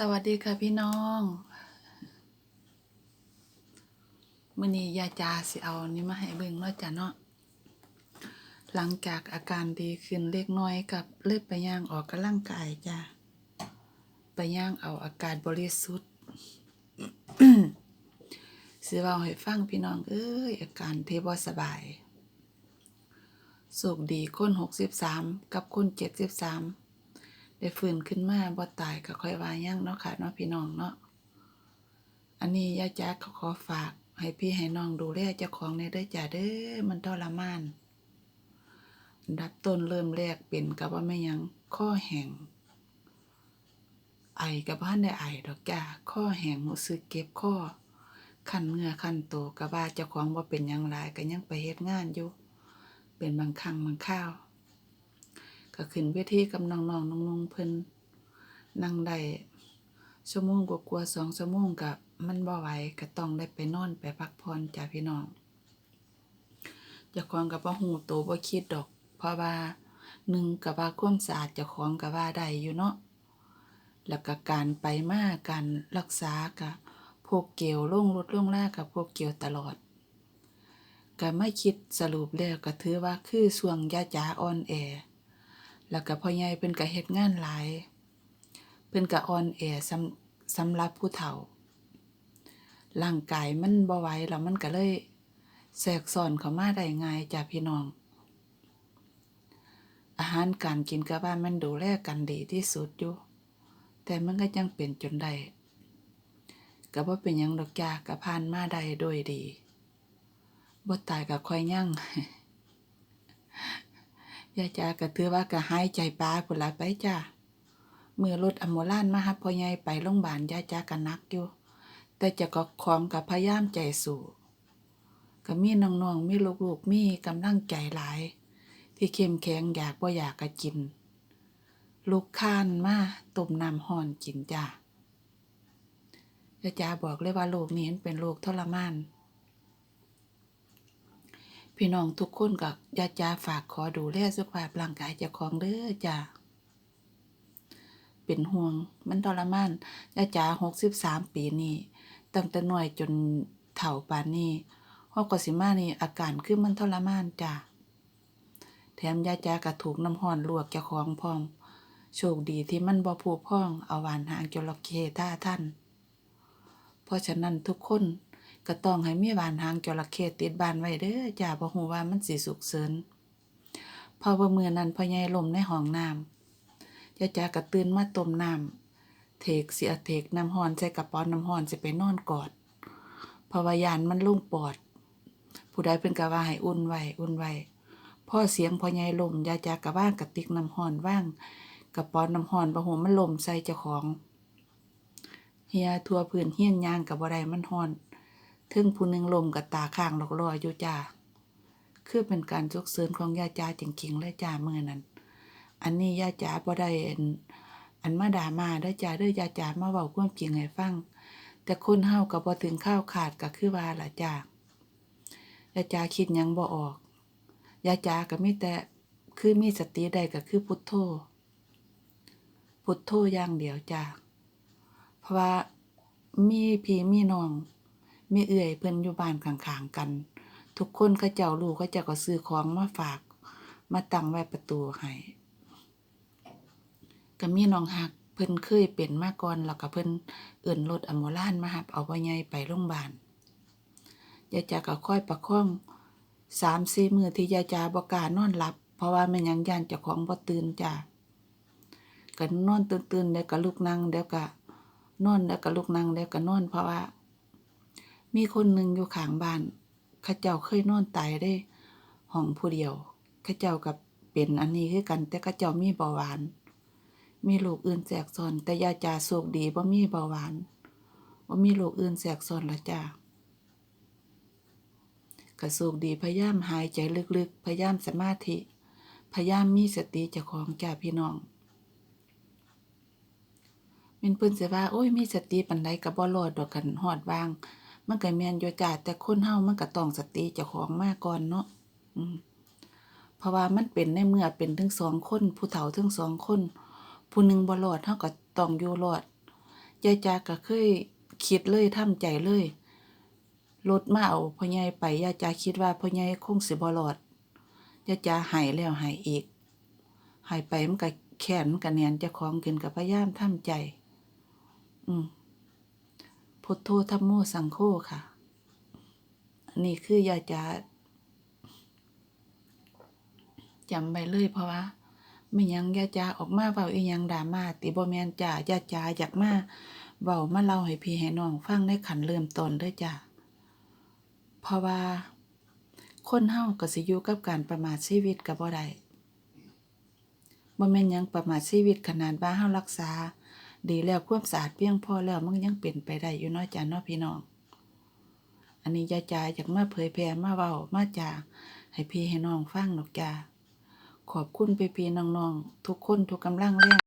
สวัสดีค่ะพี่น้องมื่อนี้ยาจาสิเอานี่มาให้เบิ่งเนาะจ้ะเนาะหลังจากอาการดีขึ้นเล็กน้อยกับเลือดไปย่างออกกำลังกายจ้ะไปย่างเอาอากาศบริสุทธิ์สิว้าให้ฟังพี่น้องเอ้ยอาการเทบ่สบายโศกดีคนหกสิบสามกับคนเจ็ดสิบสาม ได้ฟื้นขึ้นมาบ่ตายก็ค่อยว่ายังเนาะค่ะเนาะพี่น้องเนาะอันนี้ย่าจ๊กก็ขอฝาก ให้พี่ให้น้องดูแลเจ้าของในเด้อจ้าเด้อมันทรมานอันดับต้นเริ่มแรกเป็นกับว่าไม่ยังข้อแห้งไอกับบ้านได้ไอดอกจ้าข้อแห้งรู้สึกเก็บข้อคันเมื่อคันโตวกับว่าเจ้าของว่าเป็นยังไรก็ยังไปเฮ็ดงานอยู่เป็นบางครั้งบางข้าว ก็ขึ้นเวทีกับน้องๆน้องๆเพิ่นนั่งได้ชั่วโมงกว่าๆสองชั่วโมงกับมันบ่ไหวก็ต้องได้ไปนอนไปพักผ่อนจ้าพี่น้องจ้าของก็บ่ฮู้โตบ่คิดดอก เพราะว่าหนึ่งก็ว่าความสะอาดจ้าของก็ว่าได้อยู่เนาะแล้วก็การไปมาการรักษาก็พวกเกี่ยวล่งรถล่งลากับพวกเกี่ยวตลอดก็ไม่คิดสรุปแล้วก็ถือว่าคือช่วงยาจาอ่อนแอ แล้วก็พ่อใหญ่เพิ่นก็เฮ็ดงานหลาย เพิ่นก็อ่อนแอสำสำหรับผู้เฒ่า ร่างกายมันบ่ไหวแล้วมันก็เลยแทรกซ้อนเข้ามาได้ง่ายจ้ะพี่น้อง อาหารการกินก็ว่ามันดูแลกันดีที่สุดอยู่ แต่มันก็ยังเป็นจนได้ก็บ่เป็นหยังดอกจ้าก็ผ่านมาได้โดยดีบ่ตายก็ค่อยยั่ง ยายจาก็ถือว่าก็หายใจปลาพุ่นละไปจ้าเมื่อรถอมโมลานมาหับพ่อใหญ่ไปโรงพยาบาลยายจาก็นักอยู่ แต่จะก็ของกับพยายามใจสู้ก็มีน้องๆมีลูกๆมีกำลังใจหลาย ที่เข้มแข็งอยากบ่อยากก็กิน ลูกค้านมาต้มน้ำห้อนกินจ้ายายจาบอกเลยว่าโรคนี้เป็นโรคทรมาน พี่น้องทุกคนก็ยาจาฝากขอดูแลสุขภาพร่างกายเจ้าของเด้อจ้าเป็นห่วงมันทรมานยาจาหกสิบสามปีนี่ตั้งแต่น้อยจนเฒ่าปานนี้ฮอกกสิมานี่อาการคือมันทรมานจ้าแถมยาจาก็ถูกน้ำห้อนลวกเจ้าของพร้อม โชคดีที่มันบ่ผูพอง เอาหวานหางจระเข้ท่าท่าน เพราะฉะนั้นทุกคน ก็ต้องให้มีหวานหางจระเข้ติดบ้านไว้เด้อจ้าบ่ฮู้ว่ามันสิสุกเสริญพอบ่มือนั้นพ่อใหญ่ลมในห้องน้ำยายจาก็ตื่นมาต้มน้ำเทกเสิเอาเทกน้ำร้อนใส่กระป๋องน้ำร้อนสิไปนอนกอดเพราะว่ายานมันลงปอด ผู้ใดเพิ่นก็ว่าให้อุ่นไว้อุ่นไว้พ่อเสียงพ่อใหญ่ลมยายจาก็ว่างกระติกน้ำร้อนว่างกระป๋องน้ำร้อนบ่ฮู้มันลมใส่เจ้าของเฮียทั่วพื้นเฮียนยางกับบ่ได้มันฮ้อน ถึงผู้หนึงลมกับตาข้างหลอกลอยอยู่จ้าคือเป็นการสุกเสริญของยาจาจริงๆเลยจ้าเมื้อนั้น อันนี้ยาจาบ่ได้อันอันมาด่ามาเด้จ้าเด้ยาจามาเว้าความจริงให้ฟัง แต่คนเฮาก็บ่ถึงข้าวขาดก็คือว่าล่ะจ้ายาจาคิดยังบ่ออกยาจาก็มีแต่คือมีสติได้ก็คือพุทโธพุทโธอย่างเดียวจ้าเพราะว่ามีพี่มีน้อง มีเอื่อยเพิ่นอยู่บ้านข้างๆกัน ทุกคนเขาเจ้าลูกเขาเจ้าก็ซื้อของมาฝาก มาตั้งไว้ประตูให้ก็มีน้องฮักเพิ่นเคยเป็นมาก่อนแล้วก็เพิ่นเอิ้นรถอัมโมลานมารับเอาพ่อใหญ่ไปโรงพยาบาลยายจาก็ค่อยประคองสามสี่มือที่ยายจาบ่กานอนหลับ เพราะว่าม่นยังย่านเจ้าของบ่ตื่นจ้าก็นอนตื่นๆเดี๋ยวก็ลุกนั่งเดี๋ยวก็นอนเดี๋ยวก็ลุกนั่งเดี๋ยวก็นอนเพราะว่า มีคนหนึ่งอยู่ข้างบ้านเขาเจ้าเคยนอนตายได้ห้องผู้เดียวเขาเจ้ากับเป็นอันนี้คือกัน แต่เขาเจ้ามีเบาหวาน มีโรคอื่นแทรกซ้อน แต่ยาจ่าโชคดีบ่มีเบาหวานบ่มีโรคอื่นแทรกซ้อนละจ้าก็โชคดีพยายามหายใจลึกๆ พยายามสมาธิ พยายามมีสติเจ้าของจ้าพี่น้องแม่นเพิ่นสิว่า โอ้ยมีสติปานใดก็บ่รอดดอกกันฮอดวาง มันก็แมนอยู่จ้าแต่คนเฮามันก็ต้องสติเจ้าของมาก่อนเนาะอืมเพราะว่ามันเป็นในเมื่อเป็นถึงสองคนผู้เฒ่าถึงสองคน ผู้หนึ่งบ่รอดเฮาก็ต้องอยู่รอดยายจาก็เคยคิดเลยทำใจเลยรถมาเอาพ่อใหญ่ไปยายจาคิดว่าพ่อใหญ่คงสิบ่รอดยายจาหายแล้วหายอีกหายไปมันก็แขนมันก็แนนเจ้าของกินก็พยายามทำใจ อืม พุทโธธัมโมสังโฆค่ะ อันนี้คือยายจาจำไปเลยเพราะว่าไม่ยังยาจาออกมาเว้าอียังดราม่าติบ่แมนจ้ายาจาอยากมาเว้ามาเล่าให้พี่ให้น้องฟังในขันเริ่มต้นด้อจ้าเพราะว่า คนเฮาก็สิอยู่กับการประมาทชีวิตก็บ่ได้บ่แม่นยังประมาทชีวิตขนาดว่าเฮารักษา ดีแล้วความสะอาดเพียงพอแล้วมันยังเป็นไปได้อยู่เนาะจ้าน้อพี่น้อง อันนี้ยาจ่าอยากมาเผยแพร่มาเว้ามาจ่าให้พี่ให้น้องฟังดอกจ้าขอบคุณพี่ๆน้องๆทุกคนทุกกำลังแรง